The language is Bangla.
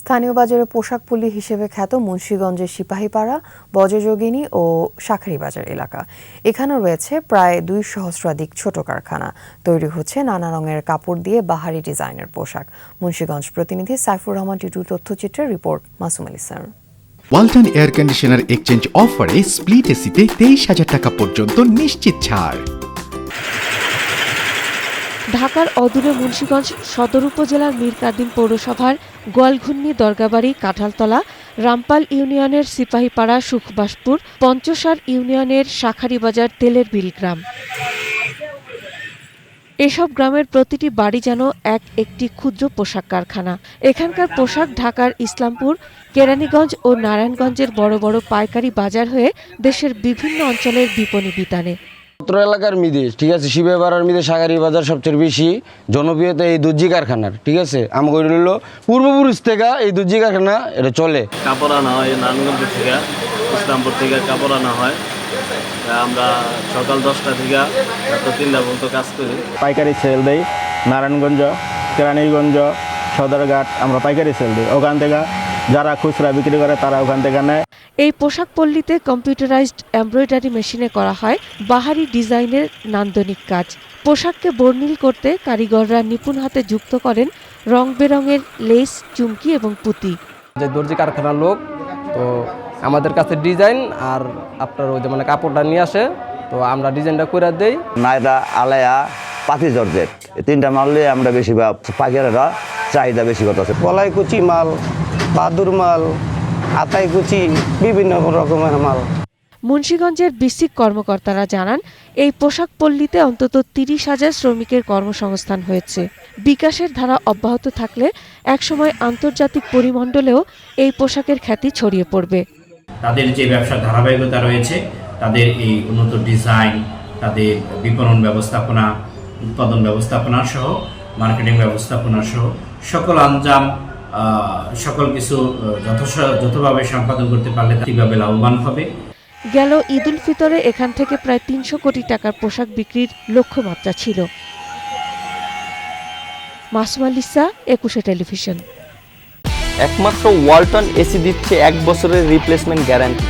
স্থানীয় বাজারে পোশাক পল্লী হিসেবে খ্যাত মুন্সীগঞ্জের সিপাহীপাড়া, বজযোগিনী ও শাখারি বাজার এলাকা। এখানে রয়েছে প্রায় দুই সহস্রাধিক ছোট কারখানা। তৈরি হচ্ছে নানা রঙের কাপড় দিয়ে বাহারি ডিজাইনের পোশাক। মুন্সীগঞ্জ প্রতিনিধি Saifur Rahman Titu তথ্যচিত্রের report, Masum Ali sir. Walton air conditioner exchange অফারে স্প্লিট এসিতে তেইশ হাজার টাকা পর্যন্ত নিশ্চিত ছাড়। ঢাকার অদূরে মুন্সিগঞ্জ সদর উপজেলার মীর কাদিম পৌরসভার গোয়ালঘুন্নি দরগাবাড়ি, কাঁঠালতলা, রামপাল ইউনিয়নের সিপাহীপাড়া, সুখবাসপুর, পঞ্চসার ইউনিয়নের শাখারিবাজার, তেলের বিল গ্রাম এসব গ্রামের প্রতিটি বাড়ি যেন এক একটি ক্ষুদ্র পোশাক কারখানা। এখানকার পোশাক ঢাকার ইসলামপুর, কেরানীগঞ্জ ও নারায়ণগঞ্জের বড় বড় পাইকারি বাজার হয়ে দেশের বিভিন্ন অঞ্চলের বিপণী বিতানে। অত্র এলাকার মিদে ঠিক আছে? শিবেবাড়ার মিদে সাগারি বাজার সবচেয়ে বেশি জনপ্রিয়তা এই দুর্জি কারখানার ঠিক আছে? আমাকে হইল পূর্বপুরুষ থেকে এই দুর্জি কারখানা এটা চলে। কাপড় আনা হয় নারায়ণগঞ্জ থেকে ইসলামপুর থেকে কাপড় আনা হয়। তা আমরা সকাল দশটা থেকে রাত তিনটা পর্যন্ত কাজ করি। পাইকারি সেল দেই নারায়ণগঞ্জ কেরানীগঞ্জ সদরঘাট আমরা পাইকারি সেল দিই। ওখান থেকে যারা খুচরা বিক্রি করে তারা ওখান থেকে নেয়। এই পোশাক পল্লীতে কম্পিউটারাইজড এমব্রয়ডারি মেশিনে করা হয় বাহারি ডিজাইনের নান্দনিক কাজ। পোশাককে বর্ণিল করতে কারিগররা নিপুণ হাতে যুক্ত করেন রং বেরঙের লেস চুমকি এবং পুঁতি। যে দর্জি কারখানার লোক তো আমাদের কাছে ডিজাইন আর আপনার ওই যে মানে কাপড়টা নিয়ে আসে তো আমরা ডিজাইনটা করে দেই। নায়রা আলায়া পাতি জর্জেট। এই তিনটা নিয়ে আমরা বেশিরভাগ পাখিরা চাহিদা বেশি করতেছে। কলাই কুচি মাল বাদুর মাল আতাই কুচি বিভিন্ন রকমের মাল। মুন্সীগঞ্জের বিসিক কর্মকর্তারা জানান এই পোশাক পল্লীতে অন্তত তিরিশ হাজার শ্রমিকের কর্মসংস্থান হয়েছে। বিকাশের ধারা অব্যাহত থাকলে একসময় আন্তর্জাতিক পরিমণ্ডলেও এই পোশাকের খ্যাতি ছড়িয়ে পড়বে। তাদের যে ব্যবসার ধারাবাহিকতা রয়েছে তাদের এই উন্নত ডিজাইন তাদের বিপণন ব্যবস্থাপনা উৎপাদন ব্যবস্থাপনা সহ মার্কেটিং ব্যবস্থাপনা সহ সকল আঞ্জাম সকল কিছু আহ, যথেষ্ট যথভাবে সম্পাদন করতে পারলে কীভাবে লাভবান হবে? গেল ঈদুল ফিতরে এখান থেকে প্রায় তিনশো কোটি টাকার পোশাক বিক্রির লক্ষ্যমাত্রা ছিল। মাসুম একুশে টেলিভিশন। একমাত্র ওয়ালটন এসি দিচ্ছে এক বছরের রিপ্লেসমেন্ট গ্যারান্টি